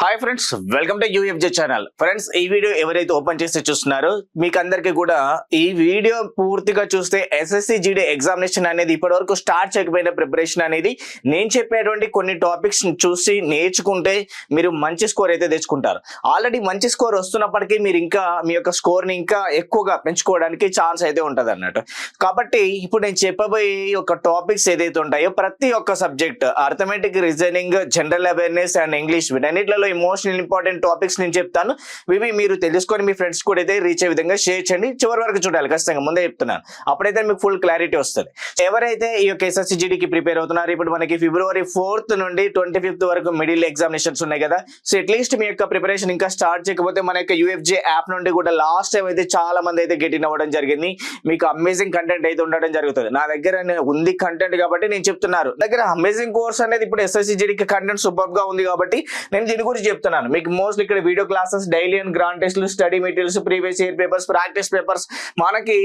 Hi friends welcome to UFJ channel friends ఈ video ఎవరైతే open చేసి చూస్తున్నారో మీకు అందరికీ కూడా ఈ వీడియో పూర్తిగా చూస్తే ఎస్ఎస్సి జీడీ ఎగ్జామినేషన్ అనేది ఇప్పటివరకు స్టార్ట్ చేయకపోయిన ప్రిపరేషన్ అనేది నేను చెప్పేటువంటి కొన్ని టాపిక్స్ చూసి నేర్చుకుంటే మీరు మంచి స్కోర్ అయితే తెచ్చుకుంటారు. ఆల్రెడీ మంచి స్కోర్ వస్తున్నప్పటికీ మీరు ఇంకా మీ యొక్క స్కోర్ని ఇంకా ఎక్కువగా పెంచుకోవడానికి ఛాన్స్ అయితే ఉంటుంది అన్నట్టు. కాబట్టి ఇప్పుడు నేను చెప్పబోయే ఒక యొక్క టాపిక్స్ ఏదైతే ఉంటాయో ప్రతి ఒక్క subject arithmetic reasoning general awareness and English వీటన్నిటిలో ఇమోషనల్ ఇంపార్టెంట్ టాపిక్స్ నేను చెప్తాను. ఇవి మీరు తెలుసుకొని మీ ఫ్రెండ్స్ కూడా అయితే రీచ్ అయ్యే విధంగా షేర్ చేయండి. చివరి వరకు చూడాలి. ఖచ్చితంగా ముందే చెప్తున్నాను. అప్పుడైతే మీకు ఫుల్ క్లారిటీ వస్తుంది. ఎవరైతే ఈ యొక్క ఎస్ఎస్సిజిడికి ప్రిపేర్ అవుతున్నారు ఇప్పుడు మనకి ఫిబ్రవరి ఫోర్త్ నుండి ట్వంటీ ఫిఫ్త్ వరకు మిడిల్ ఎగ్జామినేషన్స్ ఉన్నాయి కదా. సో అట్లీస్ట్ మీ యొక్క ప్రిపరేషన్ ఇంకా స్టార్ట్ చేయకపోతే మన యొక్క యూఎఫ్జే యాప్ నుండి కూడా లాస్ట్ టైం అయితే చాలా మంది అయితే గెట్ ఇన్ అవ్వడం జరిగింది. మీకు అమేజింగ్ కంటెంట్ అయితే ఉండడం జరుగుతుంది. నా దగ్గర ఉంది కంటెంట్ కాబట్టి నేను చెప్తున్నారు దగ్గర అమేజింగ్ కోర్స్ అనేది ఇప్పుడు ఎస్ఎస్సిజిడికి కంటెంట్ సూపర్గా ఉంది కాబట్టి నేను దీని గురించి చెప్తున్నాను. మీకు మోస్ట్లీ ఇక్కడ video classes daily and grand టెస్ట్లు study materials previous year papers practice papers మనకి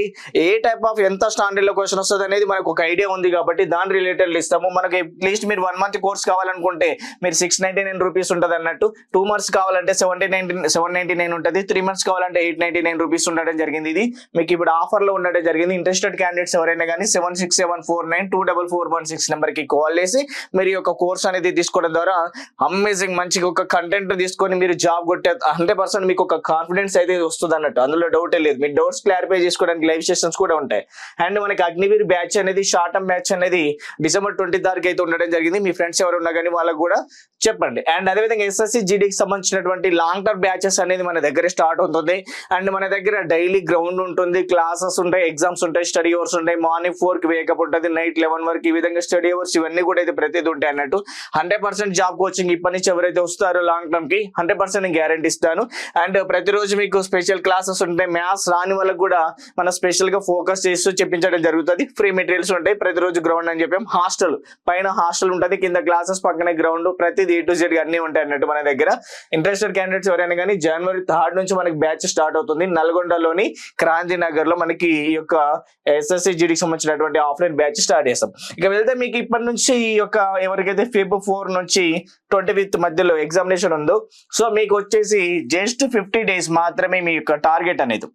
ఏ టైప్ ఆఫ్ ఎంత స్టాండర్డ్లో క్వశ్చన్ వస్తుంది అనేది మనకు ఒక ఐడియా ఉంది కాబట్టి దాని రిలేటెడ్ ఇస్తాము మనకి అట్లీస్ట్ మీరు వన్ మంత్ కోర్స్ కావాలనుకుంటే మీరు సిక్స్ నైన్టీ నైన్ రూపీస్ ఉంటుంది అన్నట్టు. టూ మంత్స్ కావాలంటే seventy nine seven ninety nine ఉంటుంది. త్రీ మంత్స్ కావాలంటే ఎయిట్ నైన్టీ నైన్ రూపీస్ ఉండడం జరిగింది ఇది. మీకు ఇప్పుడు ఆఫర్లో ఉండడం జరిగింది. ఇంట్రెస్టెడ్ క్యాండిడేట్స్ ఎవరైనా కానీ seven six seven four nine two double four one six నెంబర్కి కాల్ చేసి మీరు ఈ యొక్క కోర్స్ అనేది తీసుకోవడం ద్వారా అమేజింగ్ మంచిగా ఒక కంటెంట్ తీసుకొని మీరు జాబ్ కొట్టే హండ్రెడ్ పర్సెంట్ మీకు ఒక కాన్ఫిడెన్స్ అయితే వస్తుంది అన్నట్టు అందులో డౌటే లేదు. మీ డౌట్స్ క్లారిఫై చేసుకోవడానికి లైవ్ సెషన్స్ కూడా ఉంటాయి. అండ్ మనకి అగ్నివీర్ బ్యాచ్ అనేది షార్ట్ టర్మ్ బ్యాచ్ అనేది డిసెంబర్ ట్వంటీ తారీఖు అయితే ఉండడం జరిగింది. మీ ఫ్రెండ్స్ ఎవరు ఉన్నా కానీ వాళ్ళకు కూడా చెప్పండి. అండ్ అదేవిధంగా ఎస్ఎస్సి జీడీకి సంబంధించినటువంటి లాంగ్ టర్మ్ బ్యాచెస్ అనేది మన దగ్గర స్టార్ట్ అవుతుంది. అండ్ మన దగ్గర డైలీ గ్రౌండ్ ఉంటుంది క్లాసెస్ ఉంటాయి ఎగ్జామ్స్ ఉంటాయి స్టడీ అవర్స్ ఉంటాయి. మార్నింగ్ ఫోర్కి వేకప్ ఉంటుంది నైట్ లెవెన్ వరకు ఈ విధంగా స్టడీ అవర్స్ ఇవన్నీ కూడా అయితే ప్రతిదీ ఉంటాయి అన్నట్టు. హండ్రెడ్ పర్సెంట్ జాబ్ కోచింగ్ ఇప్పటి నుంచి ఎవరైతే వస్తారో లాంగ్ టర్మ్కి హండ్రెడ్ పర్సెంట్ నేను గ్యారంటీ ఇస్తాను. అండ్ ప్రతిరోజు మీకు స్పెషల్ క్లాసెస్ ఉంటాయి. మ్యాథ్స్ రాని వాళ్ళకి కూడా మనం స్పెషల్గా ఫోకస్ చేస్తూ చెప్పించడం జరుగుతుంది. ఫ్రీ మెటీరియల్స్ ఉంటాయి. ప్రతిరోజు గ్రౌండ్ అని చెప్పాం. హాస్టల్ పైన హాస్టల్ ఉంటుంది. కింద క్లాసెస్ పక్కనే గ్రౌండ్ ప్రతిది ఏ టు జెడ్ అన్ని ఉంటాయి అన్నట్టు మన దగ్గర. ఇంట్రెస్టెడ్ క్యాండిడేట్స్ ఎవరైనా కానీ జనవరి థర్డ్ నుంచి మనకి బ్యాచ్ స్టార్ట్ అవుతుంది. నల్గొండలోని క్రాంతి నగర్లో మనకి ఈ యొక్క ఎస్ఎస్సి జీడీకి సంబంధించినటువంటి ఆఫ్లైన్ బ్యాచ్ స్టార్ట్ చేస్తాం. ఇక వెళ్తే మీకు ఇప్పటి నుంచి ఈ యొక్క ఎవరికైతే ఫిబ్ ఫోర్ నుంచి ట్వంటీ ఫిఫ్త్ మధ్యలో ఎగ్జామినేషన్ ఉందో సో మీకు వచ్చేసి జస్ట్ ఫిఫ్టీ డేస్ మాత్రమే మీ యొక్క టార్గెట్ అనేది.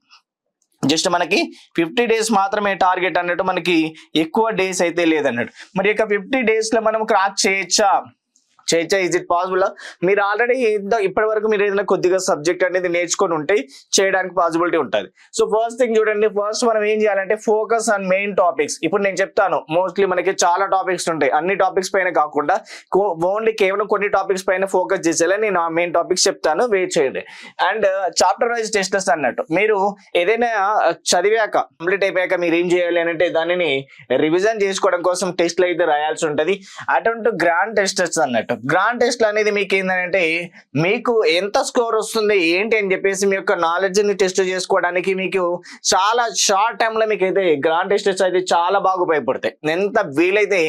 జస్ట్ మనకి ఫిఫ్టీ డేస్ మాత్రమే టార్గెట్ అన్నట్టు మనకి ఎక్కువ డేస్ అయితే లేదన్నట్టు. మరి యొక్క ఫిఫ్టీ డేస్లో మనం క్రాక్ చేయొచ్చా? చేయొచ్చా ఇజ్ ఇట్ పాసిబుల్ మీరు ఆల్రెడీ ఇప్పటి వరకు మీరు ఏదైనా కొద్దిగా సబ్జెక్ట్ అనేది నేర్చుకొని ఉంటే చేయడానికి పాసిబిలిటీ ఉంటుంది. సో ఫస్ట్ థింగ్ చూడండి. ఫస్ట్ మనం ఏం చేయాలంటే ఫోకస్ ఆన్ మెయిన్ టాపిక్స్ ఇప్పుడు నేను చెప్తాను. మోస్ట్లీ మనకి చాలా టాపిక్స్ ఉంటాయి. అన్ని టాపిక్స్ పైన కాకుండా ఓన్లీ కేవలం కొన్ని టాపిక్స్ పైన ఫోకస్ చేసేలా నేను ఆ మెయిన్ టాపిక్స్ చెప్తాను. వెయిట్ చేయండి. అండ్ చాప్టర్ వైజ్ టెస్టెస్ అన్నట్టు. మీరు ఏదైనా uh, చదివాక కంప్లీట్ అయిపోయాక మీరు ఏం చేయాలి అంటే దానిని రివిజన్ చేసుకోవడం కోసం టెస్ట్లు అయితే రాయాల్సి ఉంటుంది. అటువంటి గ్రాండ్ టెస్టెస్ అన్నట్టు. గ్రాండ్ టెస్ట్ అనేది మీకు ఏంటంటే మీకు ఎంత స్కోర్ వస్తుంది ఏంటి అని చెప్పేసి మీ యొక్క నాలెడ్జ్ని టెస్ట్ చేసుకోవడానికి మీకు చాలా షార్ట్ టైంలో మీకు అయితే గ్రాండ్ టెస్టెస్ అయితే చాలా బాగా ఉపయోగపడతాయి. ఎంత వీలైతే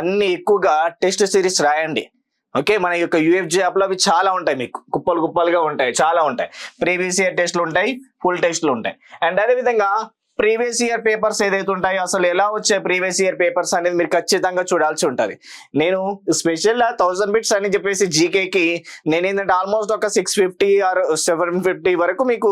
అన్ని ఎక్కువగా టెస్ట్ సిరీస్ రాయండి. ఓకే మన యొక్క యూఎఫ్జే యాప్లో అవి చాలా ఉంటాయి మీకు. కుప్పలు కుప్పలుగా ఉంటాయి చాలా ఉంటాయి. ప్రీవియస్ ఇయర్ టెస్ట్లు ఉంటాయి ఫుల్ టెస్ట్లు ఉంటాయి. అండ్ అదేవిధంగా ప్రీవియస్ ఇయర్ పేపర్స్ ఏదైతే ఉంటాయో అసలు ఎలా వచ్చే ప్రీవియస్ ఇయర్ పేపర్స్ అనేది మీరు ఖచ్చితంగా చూడాల్సి ఉంటుంది. నేను స్పెషల్ థౌసండ్ బిట్స్ అని చెప్పేసి జీకేకి నేను ఏంటంటే ఆల్మోస్ట్ ఒక six fifty or seven fifty వరకు మీకు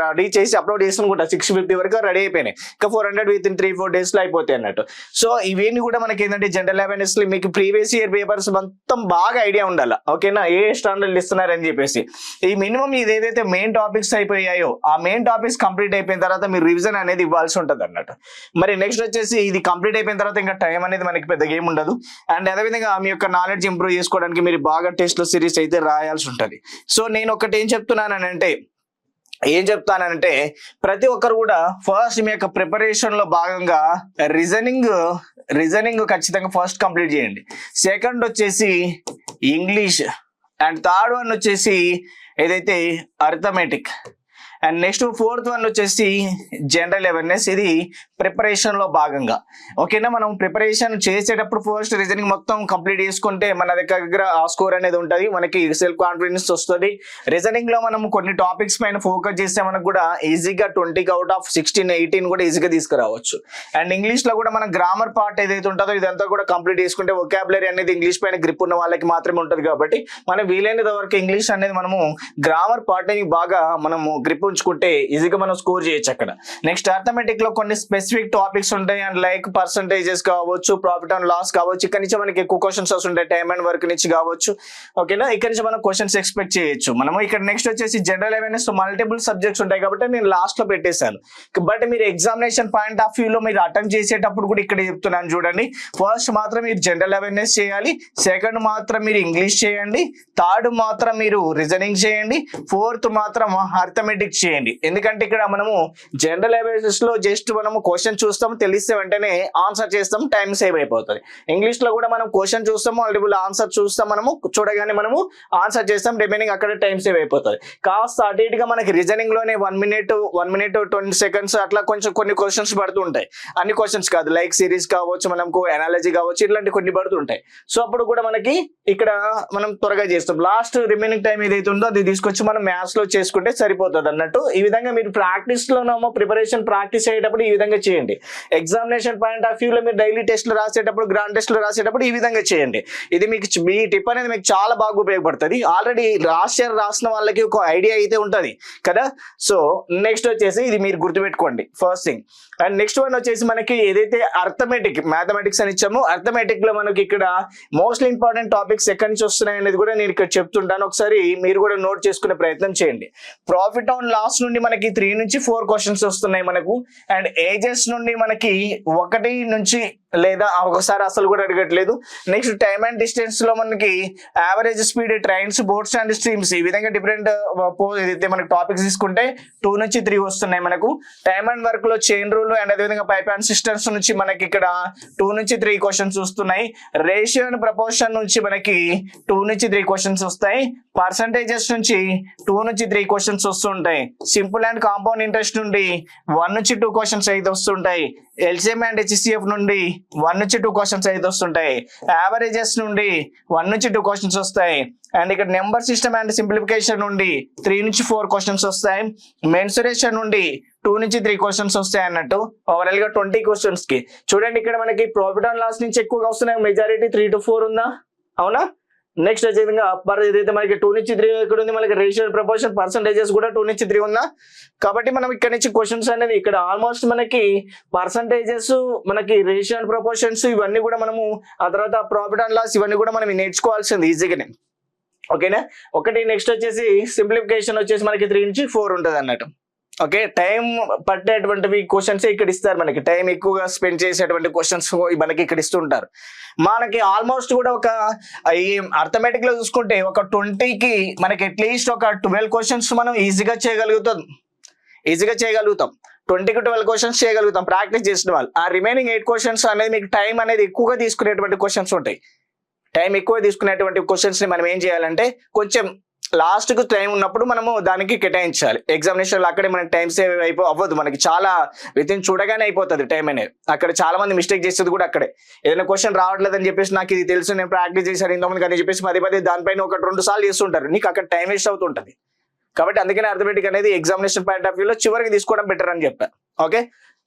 రెడీ చేసి అప్లోడ్ చేసుకుంటా సిక్స్ ఫిఫ్టీ వరకు రెడీ అయిపోయినాయి. ఇంకా four hundred within three four డేస్లో అయిపోతాయి అన్నట్టు. సో ఇవన్నీ కూడా మనకి ఏంటంటే జనరల్ అవేర్నెస్లో మీకు ప్రీవియస్ ఇయర్ పేపర్స్ మొత్తం బాగా ఐడియా ఉండాలి. ఓకేనా? ఏ స్టాండర్డ్ ఇస్తున్నారని చెప్పేసి. ఈ మినిమం ఇది ఏదైతే మెయిన్ టాపిక్స్ అయిపోయాయో ఆ మెయిన్ టాపిక్స్ కంప్లీట్ అయిపోయిన తర్వాత మీరు రివిజన్ అనేది ఇవ్వాల్సి ఉంటుంది అన్నట్టు మరి నెక్స్ట్ వచ్చేసి ఇది కంప్లీట్ అయిపోయిన తర్వాత ఇంకా టైం అనేది మనకి పెద్ద గేమ్ ఉండదు. అండ్ అదేవిధంగా మీ యొక్క నాలెడ్జ్ ఇంప్రూవ్ చేసుకోవడానికి మీరు బాగా టెస్ట్లో సిరీస్ అయితే రాయాల్సి ఉంటుంది. సో నేను ఒకటి ఏం చెప్తున్నానంటే ఏం చెప్తానంటే ప్రతి ఒక్కరు కూడా ఫస్ట్ మీ యొక్క ప్రిపరేషన్లో భాగంగా రీజనింగ్ రీజనింగ్ ఖచ్చితంగా ఫస్ట్ కంప్లీట్ చేయండి. సెకండ్ వచ్చేసి ఇంగ్లీష్ అండ్ థర్డ్ వన్ వచ్చేసి ఏదైతే arithmetic and next fourth one వచ్చేసి జనరల్ అవేర్నెస్ ఇది ప్రిపరేషన్లో భాగంగా. ఓకేనా మనం ప్రిపరేషన్ చేసేటప్పుడు ఫస్ట్ రీజనింగ్ మొత్తం కంప్లీట్ చేసుకుంటే మన దగ్గర ఆ స్కోర్ అనేది ఉంటుంది. మనకి సెల్ఫ్ కాన్ఫిడెన్స్ వస్తుంది. రీజనింగ్లో మనం కొన్ని టాపిక్స్ పైన ఫోకస్ చేస్తే మనకు కూడా ఈజీగా ట్వంటీకి అవుట్ ఆఫ్ సిక్స్టీన్ ఎయిటీన్ కూడా ఈజీగా తీసుకురావచ్చు. అండ్ ఇంగ్లీష్లో కూడా మన గ్రామర్ పార్ట్ ఏదైతే ఉంటుందో ఇదంతా కూడా కంప్లీట్ చేసుకుంటే ఒకాబులరీ అనేది ఇంగ్లీష్ పైన గ్రిప్ ఉన్న వాళ్ళకి మాత్రమే ఉంటుంది కాబట్టి మనం వీలైనంత వరకు ఇంగ్లీష్ అనేది మనము గ్రామర్ పార్ట్ బాగా మనము గ్రిప్ ఉంచుకుంటే ఈజీగా మనం స్కోర్ చేయొచ్చు అక్కడ. నెక్స్ట్ అర్థమెటిక్లో కొన్ని స్పెసిఫిక్ టాపిక్స్ ఉంటాయి. అండ్ లైక్ పర్సంటేజెస్ కావచ్చు ప్రాఫిట్ అండ్ లాస్ కావచ్చు. ఇక్కడ నుంచి మనకి ఎక్కువ క్వశ్చన్స్ వస్తుంటాయి. టైమ్ అండ్ వర్క్ నుంచి కావచ్చు. ఓకేనా ఇక్కడ నుంచి మనం క్వశ్చన్స్ ఎక్స్పెక్ట్ చేయొచ్చు. మనము ఇక్కడ నెక్స్ట్ వచ్చేసి జనరల్ అవేర్నెస్ మల్టిపుల్ సబ్జెక్ట్స్ ఉంటాయి కాబట్టి నేను లాస్ట్లో పెట్టేశాను. బట్ మీరు ఎగ్జామినేషన్ పాయింట్ ఆఫ్ వ్యూ లో మీరు అటెంప్ట్ చేసేటప్పుడు కూడా ఇక్కడ చెప్తున్నాను చూడండి. ఫస్ట్ మాత్రం మీరు జనరల్ అవేర్నెస్ చేయాలి. సెకండ్ మాత్రం మీరు ఇంగ్లీష్ చేయండి. థర్డ్ మాత్రం మీరు రీజనింగ్ చేయండి. ఫోర్త్ మాత్రం అర్థమెటిక్ చేయండి. ఎందుకంటే ఇక్కడ మనము జనరల్ అవేర్నెస్లో జస్ట్ మనము క్వశ్చన్ చూస్తాం తెలిస్తే వెంటనే ఆన్సర్ చేస్తాం టైం సేవ్ అయిపోతుంది. ఇంగ్లీష్లో కూడా మనం క్వశ్చన్ చూస్తాం మల్టిపుల్ ఆన్సర్ చూస్తాం మనము చూడగానే మనము ఆన్సర్ చేస్తాం రిమైనింగ్ అక్కడ టైం సేవ్ అయిపోతుంది. కాస్త అటు ఇటుగా మనకి రీజనింగ్లోనే one minute one minute twenty seconds అట్లా కొంచెం కొన్ని క్వశ్చన్స్ పడుతుంటాయి అన్ని క్వశ్చన్స్ కాదు లైక్ సిరీస్ కావచ్చు మనకు ఎనాలజీ కావచ్చు ఇట్లాంటి కొన్ని పడుతుంటాయి సో అప్పుడు కూడా మనకి ఇక్కడ మనం త్వరగా చేస్తాం. లాస్ట్ రిమైనింగ్ టైం ఏదైతే ఉందో అది తీసుకొచ్చి మనం మ్యాథ్స్లో చేసుకుంటే సరిపోతుంది అన్నట్టు ఈ విధంగా మీరు ప్రాక్టీస్ లోనేమో ప్రిపరేషన్ ప్రాక్టీస్ అయ్యేటప్పుడు ఈ విధంగా చేయండి. ఎగ్జామినేషన్ పాయింట్ ఆఫ్ వ్యూలో మీరు డైలీ టెస్ట్లు రాసేటప్పుడు గ్రాండ్ టెస్ట్లు రాసేటప్పుడు ఈ విధంగా చేయండి. ఇది మీకు మీ టిప్ అనేది మీకు చాలా బాగా ఉపయోగపడుతుంది. ఆల్రెడీ లాస్ట్ ఇయర్ రాసిన వాళ్ళకి ఒక ఐడియా అయితే ఉంటుంది కదా? సో నెక్స్ట్ వచ్చేసి ఇది మీరు గుర్తుపెట్టుకోండి first thing and next one వచ్చేసి మనకి ఏదైతే అర్థమెటిక్ మ్యాథమెటిక్స్ అని ఇచ్చామో అర్థమెటిక్లో మనకి ఇక్కడ మోస్ట్ ఇంపార్టెంట్ టాపిక్స్ ఎక్కడి నుంచి వస్తున్నాయి అనేది కూడా నేను ఇక్కడ చెప్తుంటాను. ఒకసారి మీరు కూడా నోట్ చేసుకునే ప్రయత్నం చేయండి. ప్రాఫిట్ ఆన్ లాస్ నుండి మనకి త్రీ నుంచి ఫోర్ క్వశ్చన్స్ వస్తున్నాయి మనకు. అండ్ ఏజెస్ నుండి మనకి ఒకటి నుంచి లేదా ఒకసారి అసలు కూడా అడగట్లేదు. నెక్స్ట్ టైమ్ అండ్ డిస్టెన్స్లో మనకి average speed trains boats and streams ఈ విధంగా డిఫరెంట్ ఏదైతే మనకి టాపిక్స్ తీసుకుంటే టూ నుంచి త్రీ వస్తున్నాయి మనకు. టైమ్ అండ్ వర్క్లో చైన్ రూల్ అండ్ అదేవిధంగా పైప్ అండ్ సిస్టమ్స్ నుంచి మనకి ఇక్కడ టూ నుంచి త్రీ క్వశ్చన్స్ వస్తున్నాయి. రేషియో అండ్ ప్రపోర్షన్ నుంచి మనకి టూ నుంచి త్రీ క్వశ్చన్స్ వస్తాయి. పర్సంటేజెస్ నుంచి టూ నుంచి త్రీ క్వశ్చన్స్ వస్తుంటాయి. సింపుల్ అండ్ కాంపౌండ్ ఇంట్రెస్ట్ నుండి వన్ నుంచి టూ క్వశ్చన్స్ అయితే వస్తుంటాయి. ఎల్సిఎం అండ్ హెచ్సిఎఫ్ నుండి వన్ నుంచి టూ క్వశ్చన్స్ అయితే వస్తుంటాయి. యావరేజెస్ నుండి వన్ నుంచి టూ క్వశ్చన్స్ వస్తాయి. అండ్ ఇక్కడ నెంబర్ సిస్టమ్ అండ్ సింప్లిఫికేషన్ నుండి త్రీ నుంచి ఫోర్ క్వశ్చన్స్ వస్తాయి. మెన్సురేషన్ నుండి టూ నుంచి త్రీ క్వశ్చన్స్ వస్తాయి అన్నట్టు ఓవరాల్గా ట్వంటీ క్వశ్చన్స్కి. చూడండి ఇక్కడ మనకి ప్రాఫిట్ అండ్ లాస్ నుంచి ఎక్కువగా వస్తున్నాయి. మెజారిటీ త్రీ టు ఫోర్ ఉందా? అవునా? నెక్స్ట్ వచ్చే విధంగా పర్ ఏదైతే మనకి టూ నుంచి త్రీ ఇక్కడ ఉంది మనకి రేషియో ప్రపోర్షన్ పర్సంటేజెస్ కూడా టూ నుంచి త్రీ ఉందా కాబట్టి మనం ఇక్కడ నుంచి క్వశ్చన్స్ అనేది ఇక్కడ ఆల్మోస్ట్ మనకి పర్సంటేజెస్ మనకి రేషియో అండ్ ప్రపోర్షన్స్ ఇవన్నీ కూడా మనము ఆ తర్వాత ప్రాఫిట్ అండ్ లాస్ ఇవన్నీ కూడా మనం నేర్చుకోవాల్సింది ఈజీగానే. ఓకేనా ఒకటి నెక్స్ట్ వచ్చేసి సింప్లిఫికేషన్ వచ్చేసి మనకి త్రీ నుంచి ఫోర్ ఉంటుంది అన్నట్టు ఓకే టైం పట్టేటువంటివి క్వశ్చన్స్ ఇక్కడ ఇస్తారు మనకి. టైం ఎక్కువగా స్పెండ్ చేసేటువంటి క్వశ్చన్స్ మనకి ఇక్కడ ఇస్తుంటారు. మనకి ఆల్మోస్ట్ కూడా ఒక ఈ అర్థమెటిక్లో చూసుకుంటే ఒక ట్వంటీకి మనకి అట్లీస్ట్ ఒక ట్వెల్వ్ క్వశ్చన్స్ మనం ఈజీగా చేయగలుగుతాం. ఈజీగా చేయగలుగుతాం. ట్వంటీకి ట్వెల్వ్ క్వశ్చన్స్ చేయగలుగుతాం. ప్రాక్టీస్ చేసిన వాళ్ళు. ఆ రిమైనింగ్ ఎయిట్ క్వశ్చన్స్ అనేది మీకు టైం అనేది ఎక్కువగా తీసుకునేటువంటి క్వశ్చన్స్ ఉంటాయి. టైం ఎక్కువ తీసుకునేటువంటి క్వశ్చన్స్ని మనం ఏం చేయాలంటే కొంచెం లాస్ట్కు టైం ఉన్నప్పుడు మనము దానికి కేటాయించాలి. ఎగ్జామినేషన్ అక్కడే మనకి టైం సేవ్ అయిపో అవ్వదు. మనకి చాలా విత్ ఇన్ చూడగానే అయిపోతుంది టైం అనేది. అక్కడ చాలా మంది మిస్టేక్ చేసేది కూడా అక్కడే. ఏదైనా క్వశ్చన్ రావట్లేదని చెప్పేసి నాకు ఇది తెలుసు నేను ప్రాక్టీస్ చేశాను ఇంతమంది అని చెప్పేసి పదే పదే దానిపైన ఒక రెండు సార్లు చేస్తుంటారు. నీకు అక్కడ టైం వేస్ట్ అవుతుంటది. కాబట్టి అందుకనే అర్థమెటిక్ అనేది ఎగ్జామినేషన్ పాయింట్ ఆఫ్ వ్యూలో చివరికి తీసుకోవడం బెటర్ అని చెప్పాను ఓకే?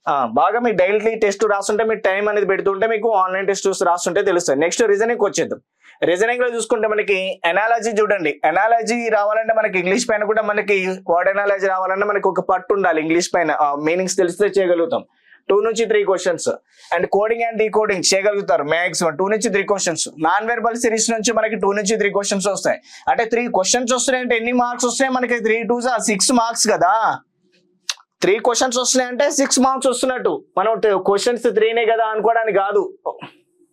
బాగా మీ డైలీ టెస్ట్ రాస్తుంటే మీకు టైం అనేది పెడుతుంటే మీకు ఆన్లైన్ టెస్ట్ రాస్తుంటే తెలుస్తుంది. నెక్స్ట్ రీజనింగ్ వచ్చేద్దాం. రీజనింగ్లో చూసుకుంటే మనకి ఎనాలజీ చూడండి. ఎనాలజీ రావాలంటే మనకి ఇంగ్లీష్ పైన కూడా మనకి వర్డ్ ఎనాలజీ రావాలంటే మనకి ఒక పట్టు ఉండాలి ఇంగ్లీష్ పైన. మీనింగ్స్ తెలిస్తే చేయగలుగుతాం. టూ నుంచి three questions. And coding and decoding చేయగలుగుతారు మ్యాక్సిమం టూ నుంచి three questions. Non verbal series నుంచి మనకి టూ నుంచి త్రీ క్వశ్చన్స్ వస్తాయి. అంటే త్రీ క్వశ్చన్స్ వస్తున్నాయి అంటే ఎన్ని మార్క్స్ వస్తాయి మనకి? త్రీ టూ సిక్స్ మార్క్స్ కదా? త్రీ క్వశ్చన్స్ వస్తున్నాయి అంటే సిక్స్ మార్క్స్ వస్తున్నట్టు. మనం క్వశ్చన్స్ త్రీనే కదా అనుకోవడానికి కాదు.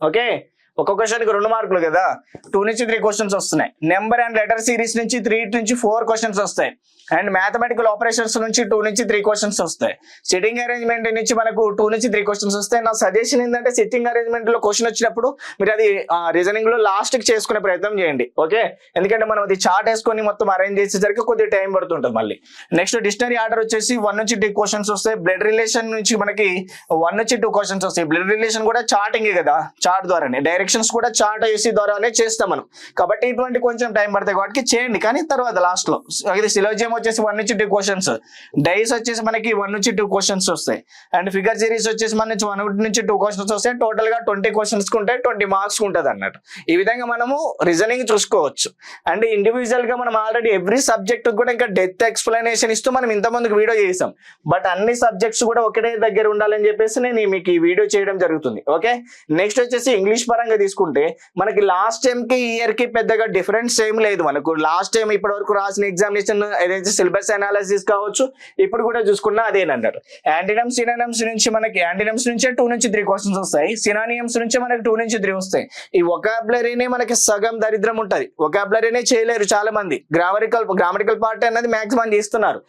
ఓకే? ఒక్కొక్క క్వశ్చన్కి రెండు మార్కులు కదా? టూ నుంచి త్రీ క్వశ్చన్స్ వస్తున్నాయి. నెంబర్ అండ్ లెటర్ సిరీస్ నుంచి త్రీ నుంచి ఫోర్ క్వశ్చన్స్ వస్తాయి. అండ్ మ్యాథమెటికల్ ఆపరేషన్స్ నుంచి టూ నుంచి త్రీ క్వశ్చన్స్ వస్తాయి. సిట్టింగ్ అరేంజ్మెంట్ నుంచి మనకు టూ నుంచి త్రీ క్వశ్చన్స్ వస్తాయి. నా సజెషన్ ఏంటంటే సిట్టింగ్ అరేంజ్మెంట్లో క్వశ్చన్ వచ్చినప్పుడు మీరు అది రీజనింగ్లో లాస్ట్కి చేసుకునే ప్రయత్నం చేయండి. ఓకే ఎందుకంటే మనం అది చార్ట్ వేసుకొని మొత్తం అరేంజ్ చేసేసరికి కొద్దిగా టైం పడుతుంటుంది మళ్ళీ. నెక్స్ట్ డిక్షనరీ ఆర్డర్ వచ్చేసి వన్ నుంచి టూ క్వశ్చన్స్ వస్తాయి. బ్లడ్ రిలేషన్ నుంచి మనకి వన్ నుంచి టూ క్వశ్చన్స్ వస్తాయి. బ్లడ్ రిలేషన్ కూడా చార్టింగ్ కదా? చార్ట్ ద్వారానే. డైరెక్ట్ కరెక్షన్స్ కూడా చార్ట్ ఐసీ ద్వారానే చేస్తాం మనం. కాబట్టి ఇటువంటి కొంచెం టైం పడతాయి కాబట్టి చేయండి. కానీ తర్వాత లాస్ట్లో. ఇది సిలోజియం వచ్చేసి వన్ నుంచి టూ క్వశ్చన్స్ డైస్ వచ్చేసి మనకి వన్ నుంచి టూ క్వశ్చన్స్ వస్తాయి. అండ్ ఫిగర్ సిరీస్ వచ్చేసి మన నుంచి వన్ నుంచి టూ క్వశ్చన్స్ వస్తాయి. టోటల్గా ట్వంటీ క్వశ్చన్స్ ఉంటాయి ట్వంటీ మార్క్స్ ఉంటుంది అన్నట్టు. ఈ విధంగా మనము రీజనింగ్ చూసుకోవచ్చు. అండ్ ఇండివిజువల్గా మనం ఆల్రెడీ ఎవ్రీ సబ్జెక్ట్ కూడా ఇంకా డెత్ ఎక్స్ప్లెనేషన్ ఇస్తూ మనం ఇంతమందికి వీడియో చేసాం. బట్ అన్ని సబ్జెక్ట్స్ కూడా ఒకటే దగ్గర ఉండాలని చెప్పేసి నేను మీకు ఈ వీడియో చేయడం జరుగుతుంది. ఓకే నెక్స్ట్ వచ్చేసి ఇంగ్లీష్ పరంగా తీసుకుంటే మనకి లాస్ట్ టైం కి ఇయర్కి పెద్దగా డిఫరెన్స్ ఏం లేదు మనకు. లాస్ట్ టైం ఇప్పటి వరకు రాసిన ఎగ్జామినేషన్ ఏదైతే సిలబస్ అనాలిసిస్ కావచ్చు ఇప్పుడు కూడా చూసుకున్నా అదేనన్నారు యాంటీనమ్స్ సినానమ్స్ నుంచి మనకి యాంటీనమ్స్ నుంచే టూ నుంచి త్రీ క్వశ్చన్స్ వస్తాయి. సినానియమ్స్ నుంచి మనకి టూ నుంచి త్రీ వస్తాయి. ఈ ఒకాబులరీనే మనకి సగం దరిద్రం ఉంటుంది. ఒకాబులరీనే చేయలేరు చాలా మంది గ్రామరికల్ గ్రామరికల్ పార్ట్ అనేది మాక్సిమం చేస్తున్నారు.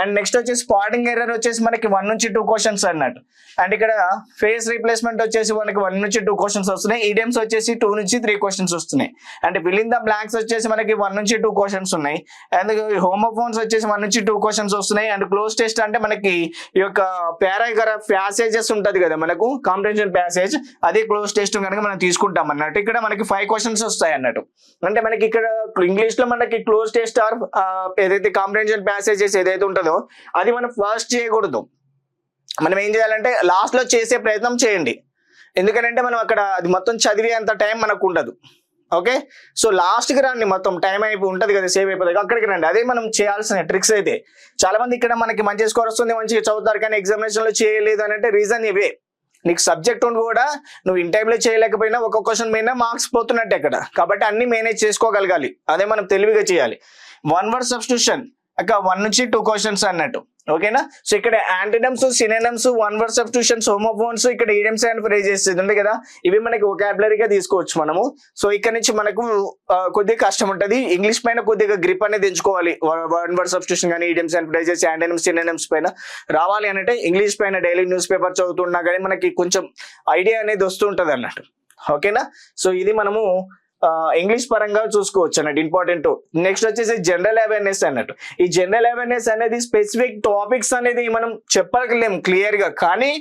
అండ్ నెక్స్ట్ వచ్చేసి స్పాటింగ్ ఎర్రర్ వచ్చేసి మనకి వన్ నుంచి టూ క్వశ్చన్స్ అన్నట్టు. అండ్ ఇక్కడ ఫేస్ రీప్లేస్మెంట్ వచ్చేసి మనకి వన్ నుంచి టూ క్వశ్చన్స్ వస్తున్నాయి. క్వశ్చన్స్ వచ్చేసి టూ నుంచి త్రీ క్వశ్చన్స్ వస్తున్నాయి. And fill in the blanks వచ్చేసి మనకి వన్ నుంచి టూ క్వశ్చన్స్ ఉన్నాయి. అండ్ హోమోఫోన్స్ వచ్చేసి వన్ నుంచి టూ క్వశ్చన్స్ వస్తున్నాయి. అండ్ క్లోజ్ టెస్ట్ అంటే మనకి ఈ యొక్క పారాగ్రాఫ్ ప్యాసేజెస్ ఉంటది కదా మనకు కాంపిటేషన్ ప్యాసేజ్ అదే క్లోజ్ టెస్ట్ కనుక మనం తీసుకుంటాం అన్నట్టు. ఇక్కడ మనకి ఫైవ్ క్వశ్చన్స్ వస్తాయి అన్నట్టు. అంటే మనకి ఇక్కడ ఇంగ్లీష్లో మనకి క్లోజ్ టెస్ట్ ఆర్ ఏదైతే కాంపిటేషన్ ప్యాసేజెస్ ఏదైతే ఉంటుందో అది మనం ఫస్ట్ చేయకూడదు. మనం ఏం చేయాలంటే లాస్ట్లో చేసే ప్రయత్నం చేయండి. ఎందుకంటే మనం అక్కడ అది మొత్తం చదివే అంత టైం మనకు ఉండదు. ఓకే? సో లాస్ట్కి రండి మొత్తం. టైం అయిపోయి ఉంటుంది కదా సేవ్ అయిపోతుంది. అక్కడికి రండి. అదే మనం చేయాల్సిన ట్రిక్స్ అయితే. చాలా మంది ఇక్కడ మనకి మంచి స్కోర్ వస్తుంది మంచిగా చదువుతారు కానీ ఎగ్జామినేషన్లో చేయలేదు అని అంటే రీజన్ ఇవే. నీకు సబ్జెక్ట్ ఉండి కూడా నువ్వు ఇన్ టైంలో చేయలేకపోయినా ఒక క్వశ్చన్ పోయినా మార్క్స్ పోతున్నట్టు అక్కడ. కాబట్టి అన్ని మేనేజ్ చేసుకోగలగాలి. అదే మనం తెలివిగా చేయాలి. One word substitution. అక్క వన్ నుంచి టూ క్వశ్చన్స్ అన్నట్టు. ఓకేనా? సో ఇక్కడ antonyms synonyms one word substitutions homophones ఇక్కడ ఈడమ్స్ అండ్ ఫ్రేజెస్ ఉంది కదా? ఇవి మనకి ఒకాబులరీగా తీసుకోవచ్చు మనము. సో ఇక్కడ నుంచి మనకు కొద్దిగా కష్టం ఉంటుంది. ఇంగ్లీష్ పైన కొద్దిగా గ్రిప్ అనేది ఎంచుకోవాలి. వన్ వర్డ్ సబ్స్టిట్యూషన్ కానీ ఈడమ్స్ అండ్ ఫ్రేజెస్ యాంటీనమ్స్ సినెనమ్స్ పైన. రావాలి అంటే ఇంగ్లీష్ పైన డైలీ న్యూస్ పేపర్ చదువుతున్నా కానీ మనకి కొంచెం ఐడియా అనేది వస్తుంటది అన్నట్టు ఓకేనా? సో ఇది మనము ఇంగ్లీష్ పరంగా చూసుకోవచ్చు అన్నట్టు ఇంపార్టెంట్ నెక్స్ట్ వచ్చేసి జనరల్ అవేర్నెస్ అన్నట్టు. ఈ జనరల్ అవేర్నెస్ అనేది స్పెసిఫిక్ టాపిక్స్ అనేది మనం చెప్పగలేం క్లియర్గా కానీ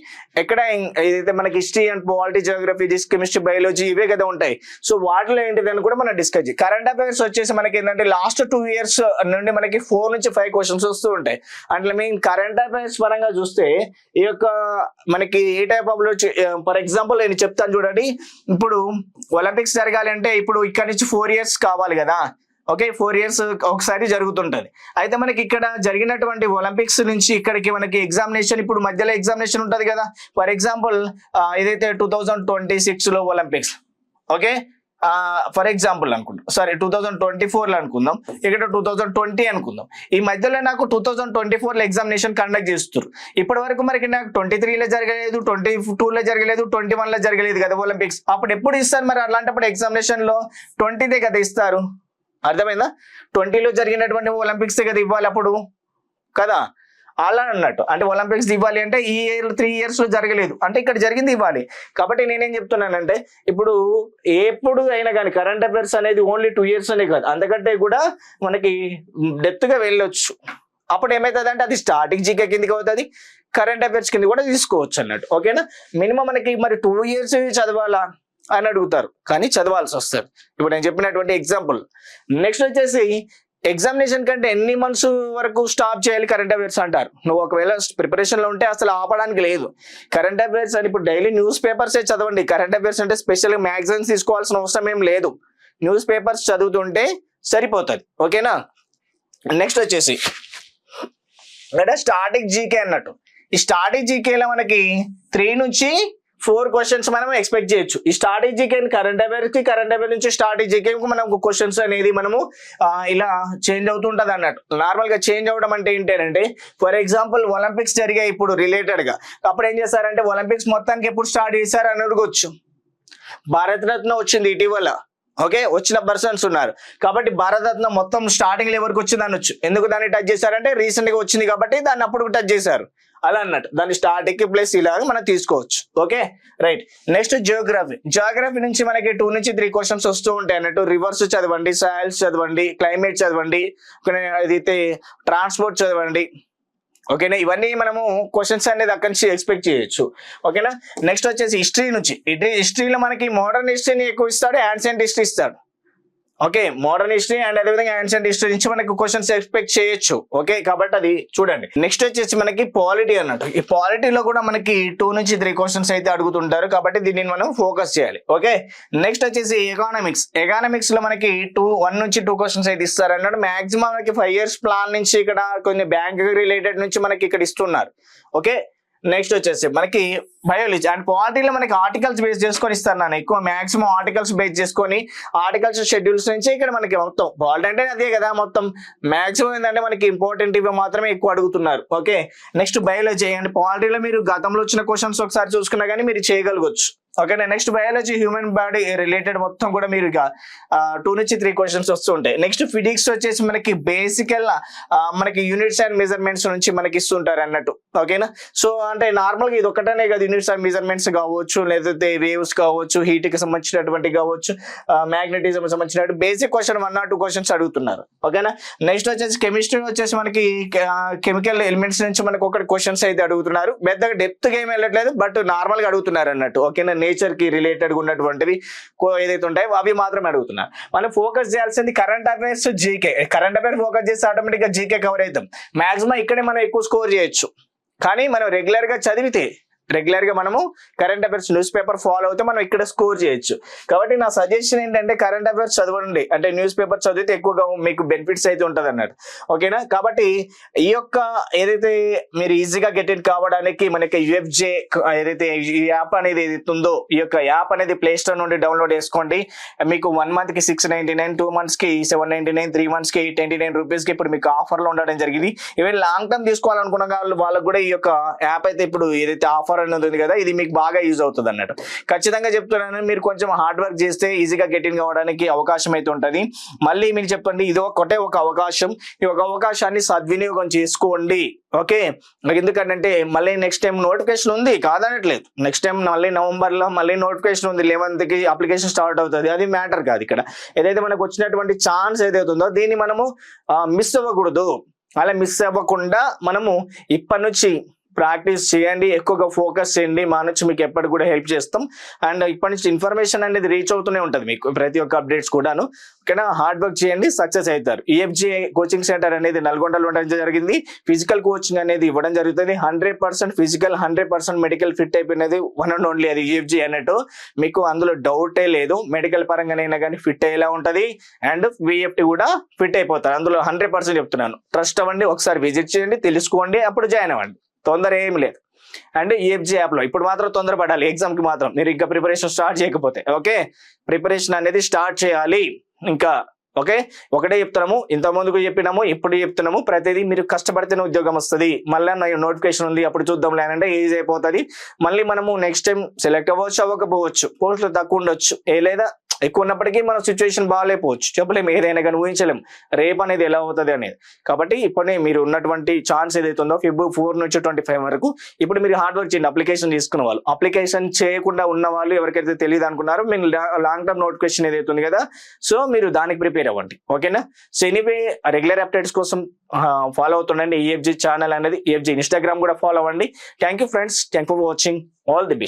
ఎక్కడ ఏదైతే మనకి హిస్టరీ అండ్ పాలిటీ జియోగ్రఫీ దిస్ కెమిస్ట్రీ బయాలజీ ఇవే కదా ఉంటాయి. సో వాటిలో ఏంటిదని కూడా మనం డిస్కస్ చేయాలి కరెంట్ అఫైర్స్ వచ్చేసి మనకి ఏంటంటే లాస్ట్ టూ ఇయర్స్ నుండి మనకి ఫోర్ నుంచి ఫైవ్ క్వశ్చన్స్ వస్తూ ఉంటాయి. అంటే మీన్ కరెంట్ అఫైర్స్ పరంగా చూస్తే ఈ యొక్క మనకి ఏ టైప్ ఆఫ్ ఫర్ ఎగ్జాంపుల్ నేను చెప్తాను చూడండి. ఇప్పుడు ఒలింపిక్స్ జరగాలి అంటే ఇప్పుడు ఇక్కడ నుంచి ఫోర్ ఇయర్స్ కావాలి కదా. ఓకే ఫోర్ ఇయర్స్ ఒకసారి జరుగుతుంటుంది. అయితే మనకి ఇక్కడ జరిగినటువంటి ఒలింపిక్స్ నుంచి ఇక్కడికి మనకి ఎగ్జామినేషన్ ఇప్పుడు మధ్యలో ఎగ్జామినేషన్ ఉంటుంది కదా. ఫర్ ఎగ్జాంపుల్ ఏదైతే టూ థౌజండ్ ట్వంటీ సిక్స్లో ఒలింపిక్స్ ఓకే ఫర్ ఎగ్జాంపుల్ అనుకుందాం సారీ టూ థౌజండ్ ట్వంటీ ఫోర్లో అనుకుందాం. ఇక్కడ టూ థౌజండ్ ట్వంటీ అనుకుందాం. ఈ మధ్యలో నాకు టూ థౌజండ్ ట్వంటీ ఫోర్లో ఎగ్జామినేషన్ కండక్ట్ చేస్తారు ఇప్పటి వరకు మరి నాకు ట్వంటీ త్రీలో జరగలేదు ట్వంటీ టూ లో జరగలేదు ట్వంటీ వన్లో జరగలేదు కదా ఒలింపిక్స్ అప్పుడు ఎప్పుడు ఇస్తారు మరి అలాంటప్పుడు ఎగ్జామినేషన్లో? ట్వంటీదే కదా ఇస్తారు. అర్థమైందా? ట్వంటీలో జరిగినటువంటి ఒలింపిక్స్ కదా ఇవ్వాలి అప్పుడు. కదా? అలా అన్నట్టు. అంటే ఒలింపిక్స్ ఇవ్వాలి అంటే ఈ ఇయర్ త్రీ ఇయర్స్లో జరగలేదు. అంటే ఇక్కడ జరిగింది ఇవ్వాలి. కాబట్టి నేనేం చెప్తున్నానంటే ఇప్పుడు ఎప్పుడు అయినా కానీ కరెంట్ అఫైర్స్ అనేది ఓన్లీ టూ ఇయర్స్ అనే కాదు. అందుకంటే కూడా మనకి డెప్త్గా వెళ్ళొచ్చు. అప్పుడు ఏమవుతుంది అంటే అది స్టార్టింగ్ జీకే కిందకి అవుతుంది కరెంట్ అఫైర్స్ కింద కూడా తీసుకోవచ్చు అన్నట్టు. ఓకేనా మినిమం మనకి మరి టూ ఇయర్స్ చదవాలా అని అడుగుతారు. కానీ చదవాల్సి వస్తుంది. ఇప్పుడు నేను చెప్పినటువంటి ఎగ్జాంపుల్ నెక్స్ట్ వచ్చేసి ఎగ్జామినేషన్ కంటే ఎన్ని మంత్స్ వరకు స్టాప్ చేయాలి కరెంట్ అఫైర్స్ అంటారు? నువ్వు ఒకవేళ ప్రిపరేషన్లో ఉంటే అసలు ఆపడానికి లేదు. కరెంట్ అఫైర్స్ అని ఇప్పుడు డైలీ న్యూస్ పేపర్సే చదవండి. కరెంట్ అఫైర్స్ అంటే స్పెషల్గా మ్యాగజైన్స్ తీసుకోవాల్సిన అవసరం ఏం లేదు. న్యూస్ పేపర్స్ చదువుతుంటే సరిపోతుంది. ఓకేనా? నెక్స్ట్ వచ్చేసి. అంటే స్టార్టింగ్ జీకే అన్నట్టు. ఈ స్టార్టింగ్ జీకేలో మనకి త్రీ నుంచి ఫోర్ క్వశ్చన్స్ మనం ఎక్స్పెక్ట్ చేయొచ్చు. ఈ స్టార్టింగ్ జీకే కరెంట్ అఫైర్స్కి కరెంట్ అఫైర్ నుంచి స్టార్టింగ్ జీకే మనం క్వశ్చన్స్ అనేది మనము ఇలా చేంజ్ అవుతుంటది అన్నట్టు. నార్మల్గా చేంజ్ అవడం అంటే ఏంటంటే ఫర్ ఎగ్జాంపుల్ ఒలింపిక్స్ జరిగాయి ఇప్పుడు రిలేటెడ్గా అప్పుడు ఏం చేస్తారంటే ఒలింపిక్స్ మొత్తానికి ఎప్పుడు స్టార్ట్ చేశారు అని అడగొచ్చు. భారతరత్న వచ్చింది ఇటీవల. ఓకే? వచ్చిన పర్సన్స్ ఉన్నారు. కాబట్టి భారతరత్న మొత్తం స్టార్టింగ్ లెవెల్కి వచ్చింది అనొచ్చు. ఎందుకు దాన్ని టచ్ చేశారంటే రీసెంట్గా వచ్చింది కాబట్టి దాన్ని అప్పుడు టచ్ చేశారు. అలా అన్నట్టు దాన్ని స్టార్టింగ్ ప్లేస్ ఇలాగా మనం తీసుకోవచ్చు. Okay right next geography geography నుంచి మనకి టూ నుంచి త్రీ క్వశ్చన్స్ వస్తూ ఉంటాయి. అన్నట్టు రివర్స్ చదవండి సాయిల్స్ చదవండి క్లైమేట్ చదవండి అదైతే ట్రాన్స్పోర్ట్ చదవండి. ఓకేనా ఇవన్నీ మనము క్వశ్చన్స్ అనేది అక్కడి నుంచి ఎక్స్పెక్ట్ చేయొచ్చు. ఓకేనా నెక్స్ట్ వచ్చేసి హిస్టరీ నుంచి. హిస్టరీలో మనకి మోడర్న్ హిస్టరీని ఎక్కువ ఇస్తాడు యాన్షియంట్ హిస్టరీ ఇస్తాడు. ఓకే మోడర్న్ హిస్టరీ అండ్ అదేవిధంగా యాన్షియంట్ హిస్టరీ నుంచి మనకి క్వశ్చన్స్ ఎక్స్పెక్ట్ చేయొచ్చు. ఓకే కాబట్టి అది చూడండి. నెక్స్ట్ వచ్చేసి మనకి పాలిటీ అన్నట్టు. ఈ పాలిటీలో కూడా మనకి టూ నుంచి త్రీ క్వశ్చన్స్ అయితే అడుగుతుంటారు. కాబట్టి దీన్ని మనం ఫోకస్ చేయాలి. ఓకే నెక్స్ట్ వచ్చేసి ఎకానమిక్స్ ఎకానమిక్స్లో మనకి టూ వన్ నుంచి టూ క్వశ్చన్స్ అయితే ఇస్తారు అన్నట్టు. మాక్సిమం మనకి ఫైవ్ ఇయర్స్ ప్లాన్ నుంచి ఇక్కడ కొన్ని బ్యాంక్ రిలేటెడ్ నుంచి మనకి ఇక్కడ ఇస్తున్నారు. ఓకే నెక్స్ట్ వచ్చేసి మనకి బయాలజీ అండ్ పాలిటీలో మనకి ఆర్టికల్స్ బేస్ చేసుకొని ఇస్తారు నేను ఎక్కువ. మాక్సిమం ఆర్టికల్స్ బేస్ చేసుకొని ఆర్టికల్స్ షెడ్యూల్స్ నుంచి ఇక్కడ మనకి మొత్తం. పాలిటీ అంటే అదే కదా మొత్తం. మాక్సిమం ఏంటంటే మనకి ఇంపార్టెంట్ ఇవి మాత్రమే ఎక్కువ అడుగుతున్నారు. ఓకే నెక్స్ట్ బయాలజీ అండ్ పాలిటీలో మీరు గతంలో వచ్చిన క్వశ్చన్స్ ఒకసారి చూసుకున్నా కానీ మీరు చేయగలగొచ్చు. Okay next biology human body related మొత్తం కూడా మీరు ఇక టూ నుంచి త్రీ క్వశ్చన్స్ వస్తూ ఉంటాయి. నెక్స్ట్ ఫిజిక్స్ వచ్చేసి మనకి బేసికల్ మనకి యూనిట్స్ అండ్ మెజర్మెంట్స్ నుంచి మనకి ఇస్తుంటారు అన్నట్టు. ఓకేనా సో అంటే నార్మల్గా ఇది ఒకటనే కదా యూనిట్స్ ఆఫ్ మెజర్మెంట్స్ కావచ్చు లేకపోతే వేవ్స్ కావచ్చు హీట్కి సంబంధించినటువంటి కావచ్చు మ్యాగ్నెటిజం సంబంధించిన basic question one or two questions అడుగుతున్నారు. ఓకేనా నెక్స్ట్ వచ్చేసి కెమిస్ట్రీ వచ్చేసి మనకి కెమికల్ ఎలిమెంట్స్ నుంచి మనకు ఒకటి క్వశ్చన్స్ అయితే అడుగుతున్నారు. పెద్దగా డెప్త్గా ఏం వెళ్ళట్లేదు బట్ నార్మల్గా అడుగుతున్నారు అన్నట్టు. ఓకేనా నేచర్కి రిలేటెడ్ ఉన్నటువంటివి ఏదైతే ఉంటాయో అవి మాత్రమే అడుగుతున్నారు. మనం ఫోకస్ చేయాల్సింది current affairs GK current affair focus చేస్తే ఆటోమేటిక్గా జీకే కవర్ అవుతాం. మాక్సిమం ఇక్కడే మనం ఎక్కువ స్కోర్ చేయొచ్చు. కానీ మనం రెగ్యులర్గా చదివితే రెగ్యులర్గా మనము current affairs news paper follow అవుతే మనం ఇక్కడ స్కోర్ చేయొచ్చు. కాబట్టి నా సజెషన్ ఏంటంటే కరెంట్ అఫైర్స్ చదవండి. అంటే న్యూస్ పేపర్ చదివితే ఎక్కువగా మీకు బెనిఫిట్స్ అయితే ఉంటుంది అన్నట్టు. ఓకేనా? కాబట్టి ఈ యొక్క ఏదైతే మీరు ఈజీగా గెట్ ఇన్ కావడానికి మనకి యుఎఫ్జే ఏదైతే ఈ యాప్ అనేది ఏదైతే ఉందో ఈ యొక్క యాప్ అనేది ప్లే స్టోర్ నుండి డౌన్లోడ్ చేసుకోండి. మీకు వన్ మంత్కి సిక్స్ నైన్టీ నైన్ టూ మంత్స్కి సెవెన్ నైన్టీ నైన్ త్రీ మంత్స్కి ట్వంటీ నైన్ రూపీస్కి ఇప్పుడు మీకు ఆఫర్లో ఉండడం జరిగింది. ఈవెన్ లాంగ్ టర్మ్ తీసుకోవాలనుకున్న వాళ్ళు వాళ్ళకి కూడా ఈ యొక్క యాప్ అయితే ఇప్పుడు ఏదైతే ఆఫర్ అనేది ఉంది కదా ఇది మీకు బాగా యూజ్ అవుతుంది అన్నట్టు. ఖచ్చితంగా చెప్తున్నాను మీరు కొంచెం హార్డ్ వర్క్ చేస్తే ఈజీగా గెట్ ఇన్ కావడానికి అవకాశం అయితే ఉంటుంది. మళ్ళీ మీరు చెప్పండి ఇది ఒకటే ఒక అవకాశం ఈ ఒక అవకాశాన్ని సద్వినియోగం చేసుకోండి. ఓకే? నాకు ఎందుకంటే మళ్ళీ నెక్స్ట్ టైం నోటిఫికేషన్ ఉంది కాదనట్లేదు. నెక్స్ట్ టైం మళ్ళీ నవంబర్లో మళ్ళీ నోటిఫికేషన్ ఉంది లెవెన్త్కి అప్లికేషన్ స్టార్ట్ అవుతుంది అది మ్యాటర్ కాదు ఇక్కడ. ఏదైతే మనకు వచ్చినటువంటి ఛాన్స్ ఏదైతే ఉందో దీన్ని మనము మిస్ అవ్వకూడదు. అలా మిస్ అవ్వకుండా మనము ఇప్పటి నుంచి ప్రాక్టీస్ చేయండి ఎక్కువగా ఫోకస్ చేయండి. మా నుంచి మీకు ఎప్పటికి కూడా హెల్ప్ చేస్తాం. అండ్ ఇప్పటి నుంచి ఇన్ఫర్మేషన్ అనేది రీచ్ అవుతూనే ఉంటుంది మీకు ప్రతి ఒక్క అప్డేట్స్ కూడాను. ఓకేనా? హార్డ్ వర్క్ చేయండి సక్సెస్ అవుతారు. ఈఎఫ్జీ కోచింగ్ సెంటర్ అనేది నల్గొండలో ఉండడం జరిగింది. ఫిజికల్ కోచింగ్ అనేది ఇవ్వడం జరుగుతుంది. Hundred percent physical hundred percent medical fit అయిపోయినది one and only అది ఈఎఫ్జి అన్నట్టు. మీకు అందులో డౌటే లేదు. మెడికల్ పరంగానైనా కానీ ఫిట్ అయ్యేలా ఉంటుంది. అండ్ విఎఫ్టీ కూడా ఫిట్ అయిపోతారు. అందులో హండ్రెడ్ పర్సెంట్ చెప్తున్నాను. ట్రస్ట్ అవ్వండి ఒకసారి విజిట్ చేయండి తెలుసుకోండి అప్పుడు జాయిన్ అవ్వండి. తొందర ఏం లేదు. అండ్ ఈఎఫ్జి యాప్లో ఇప్పుడు మాత్రం తొందరపడాలి. పడాలి ఎగ్జామ్కి మాత్రం. మీరు ఇంకా ప్రిపరేషన్ స్టార్ట్ చేయకపోతే. ఓకే? ప్రిపరేషన్ అనేది స్టార్ట్ చేయాలి. ఇంకా ఓకే? ఒకటే చెప్తున్నాము. ఇంత ముందుకు చెప్పినాము. ఇప్పుడు చెప్తున్నాము. ప్రతిదీ మీరు కష్టపడితేనే ఉద్యోగం వస్తుంది. మళ్ళీ నోటిఫికేషన్ ఉంది. అప్పుడు చూద్దాం లేనంటే ఈజీ అయిపోతుంది. మళ్ళీ మనము నెక్స్ట్ టైం సెలెక్ట్ అవ్వచ్చు అవ్వకపోవచ్చు. పోస్టులు తక్కువ ఉండొచ్చు. ఏ లేదా ఎక్కువ ఉన్నప్పటికీ మన సిచ్యువేషన్ బాగాలేకపోవచ్చు. చెప్పలేము ఏదైనా కానీ ఊహించలేం రేపు అనేది ఎలా అవుతుంది అనేది. కాబట్టి ఇప్పుడే మీరు ఉన్నటువంటి ఛాన్స్ ఏదైతే ఉందో ఫిబ్ ఫోర్ నుంచి ట్వంటీ ఫైవ్ వరకు ఇప్పుడు మీరు హార్డ్ వర్క్ చేయండి అప్లికేషన్ తీసుకున్న వాళ్ళు. అప్లికేషన్ చేయకుండా ఉన్న వాళ్ళు ఎవరికైతే తెలియదు అనుకున్నారో మీరు లాంగ్ టర్మ్ నోటిఫికేషన్ ఏదైతే ఉంది కదా సో మీరు దానికి ప్రిపేర్ అవ్వండి. ఓకేనా సో ఎనీవే రెగ్యులర్ అప్డేట్స్ కోసం ఫాలో అవుతుండండి. ఈఎఫ్జీ ఛానల్ అనేది ఈఎఫ్జీ ఇన్స్టాగ్రామ్ కూడా ఫాలో అవ్వండి. Thank you friends thank for watching all the best